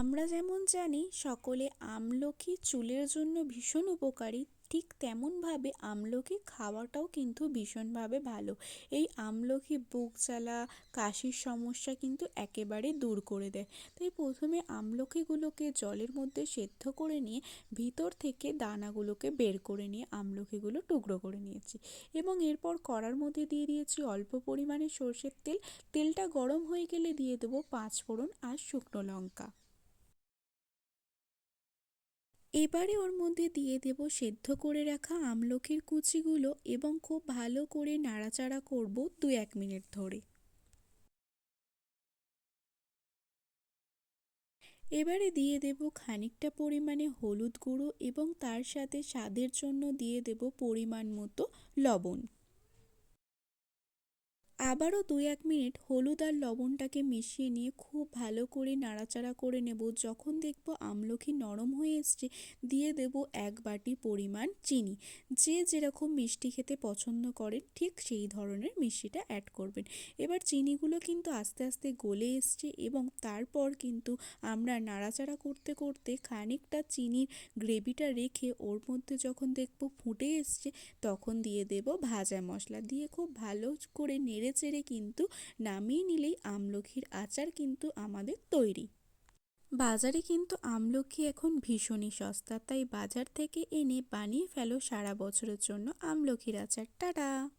আমরা যেমন জানি, সকলে আমলকি চুলের জন্য ভীষণ উপকারী, ঠিক তেমনভাবে আমলকি খাওয়াটাও কিন্তু ভীষণভাবে ভালো। এই আমলকি বুক জ্বালা, কাশির সমস্যা কিন্তু একেবারে দূর করে দেয়। তাই প্রথমে আমলকিগুলোকে জলের মধ্যে সেদ্ধ করে নিয়ে, ভিতর থেকে দানাগুলোকে বের করে নিয়ে আমলকিগুলো টুকরো করে নিয়েছি এবং এরপর কড়ার মধ্যে দিয়ে দিয়েছি অল্প পরিমাণে সর্ষের তেল। তেলটা গরম হয়ে গেলে দিয়ে দেবো পাঁচ ফোড়ন আর শুকনো লঙ্কা। এবারে ওর মধ্যে দিয়ে দেব সেদ্ধ করে রাখা আমলকির কুচিগুলো এবং খুব ভালো করে নাড়াচাড়া করব দু এক মিনিট ধরে। এবারে দিয়ে দেব খানিকটা পরিমাণে হলুদ গুঁড়ো এবং তার সাথে স্বাদের জন্য দিয়ে দেব পরিমাণ মতো লবণ। আবারও দু এক মিনিট হলুদ আর লবণটাকে মিশিয়ে নিয়ে খুব ভালো করে নাড়াচাড়া করে নেব। যখন দেখব আমলকি নরম হয়ে এসছে, দিয়ে দেব এক বাটি পরিমাণ চিনি। যে যেরকম মিষ্টি খেতে পছন্দ করেন, ঠিক সেই ধরনের মিষ্টিটা অ্যাড করবেন। এবার চিনিগুলো কিন্তু আস্তে আস্তে গলে এসছে এবং তারপর কিন্তু আমরা নাড়াচাড়া করতে করতে খানিকটা চিনির গ্রেভিটা রেখে ওর মধ্যে যখন দেখব ফুটে এসছে, তখন দিয়ে দেব ভাজা মশলা। দিয়ে খুব ভালো করে নেড়ে চেড়ে কিন্তু নামিয়ে নিলেই আমলখির আচার কিন্তু আমাদের তৈরি। বাজারে কিন্তু আমলকি এখন ভীষণই সস্তা, তাই বাজার থেকে এনে বানিয়ে ফেলো সারা বছরের জন্য আমলকির আচার। টাটা!